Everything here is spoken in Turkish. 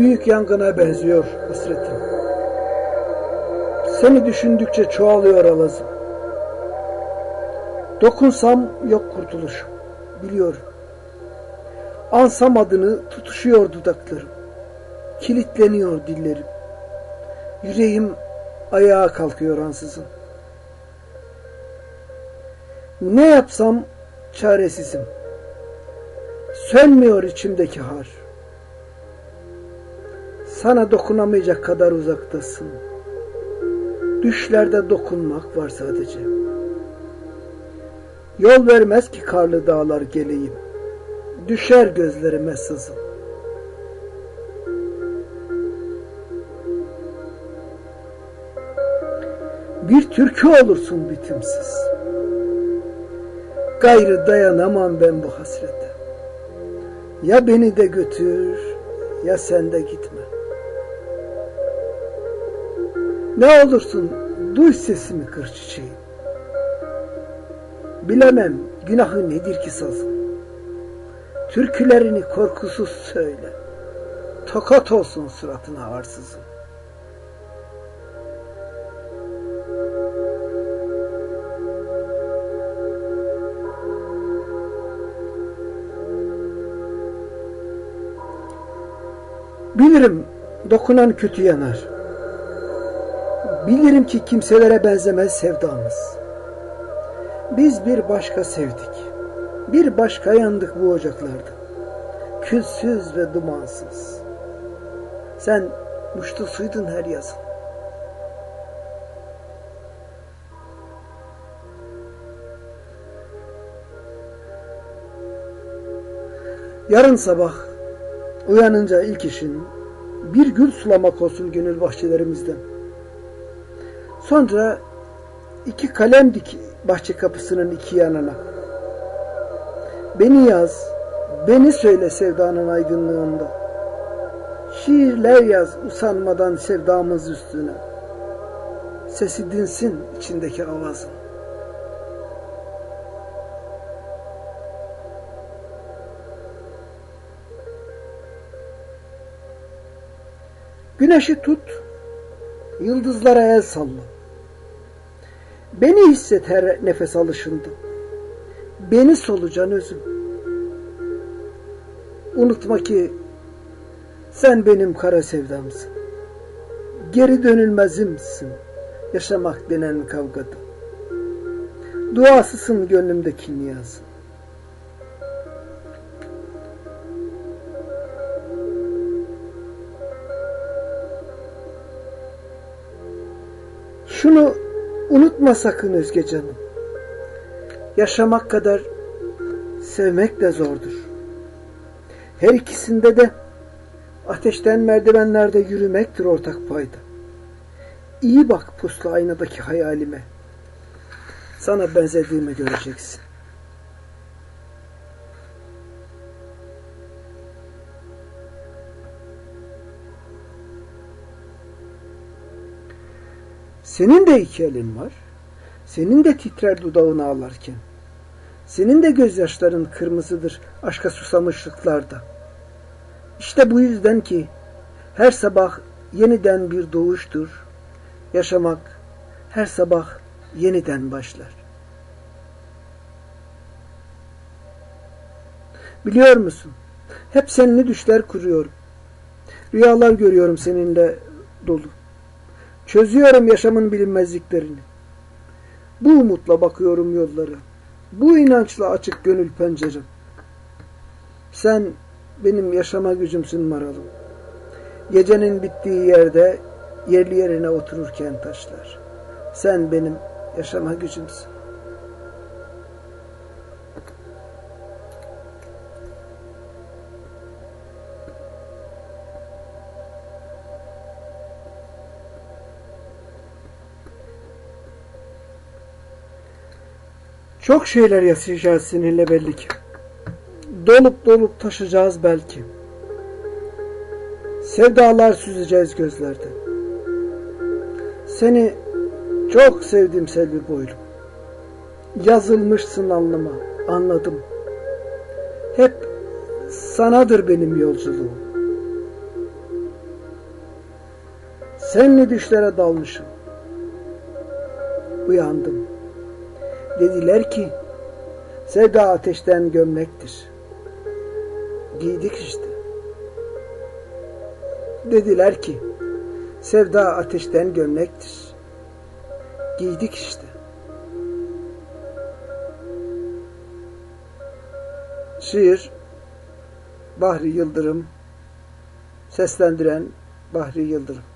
Büyük yangına benziyor hasretim. Seni düşündükçe çoğalıyor alazım. Dokunsam yok kurtuluşum. Biliyorum. Ansam adını tutuşuyor dudaklarım. Kilitleniyor dillerim. Yüreğim ayağa kalkıyor ansızın. Ne yapsam çaresizim. Sönmüyor içimdeki har. Sana dokunamayacak kadar uzaktasın. Düşlerde dokunmak var sadece. Yol vermez ki karlı dağlar geleyim. Düşer gözlerime sızım. Bir türkü olursun bitimsiz. Gayrı dayanamam ben bu hasrete. Ya beni de götür ya sen de gitme. Ne olursun duy sesimi kır çiçeğim. Bilemem günahı nedir ki sazın. Türkülerini korkusuz söyle. Tokat olsun suratına arsızın. Bilirim dokunan kötü yanar. Bilirim ki kimselere benzemez sevdamız. Biz bir başka sevdik. Bir başka yandık bu ocaklarda. Külsüz ve dumansız. Sen muştusuydun her yazın. Yarın sabah uyanınca ilk işin bir gül sulamak olsun gönül bahçelerimizden. Sonra iki kalem dik bahçe kapısının iki yanına. Beni yaz, beni söyle sevdanın aydınlığında. Şiirler yaz usanmadan sevdamız üstüne. Sesi dinsin içindeki avazın. Güneşi tut, yıldızlara el salla. Beni hisset her nefes alışında. Beni solucan özüm. Unutma ki sen benim kara sevdamsın. Geri dönülmezimsin yaşamak denen kavgada. Duasısın gönlümdeki niyazın. Şunu unutma sakın Özge canım. Yaşamak kadar sevmek de zordur. Her ikisinde de ateşten merdivenlerde yürümektir ortak payda. İyi bak puslu aynadaki hayalime. Sana benzediğimi göreceksin. Senin de iki elin var. Senin de titrer dudağın ağlarken. Senin de gözyaşların kırmızıdır aşka susamışlıklarda. İşte bu yüzden ki her sabah yeniden bir doğuştur. Yaşamak her sabah yeniden başlar. Biliyor musun? Hep seninle düşler kuruyorum. Rüyalar görüyorum seninle dolu. Çözüyorum yaşamın bilinmezliklerini. Bu umutla bakıyorum yollara. Bu inançla açık gönül pencerem. Sen benim yaşama gücümsün maralım. Gecenin bittiği yerde yerli yerine otururken taşlar. Sen benim yaşama gücümsün. Çok şeyler yaşayacağız seninle belli ki. Dolup dolup taşıyacağız belki. Sevdalar süzeceğiz gözlerde. Seni çok sevdim Selvi boylum. Yazılmışsın alnıma, anladım. Hep sanadır benim yolculuğum. Senli düşlere dalmışım. Uyandım. Dediler ki sevda ateşten gömlektir. Giydik işte. Dediler ki sevda ateşten gömlektir. Giydik işte. Şiir Bahri Yıldırım Seslendiren Bahri Yıldırım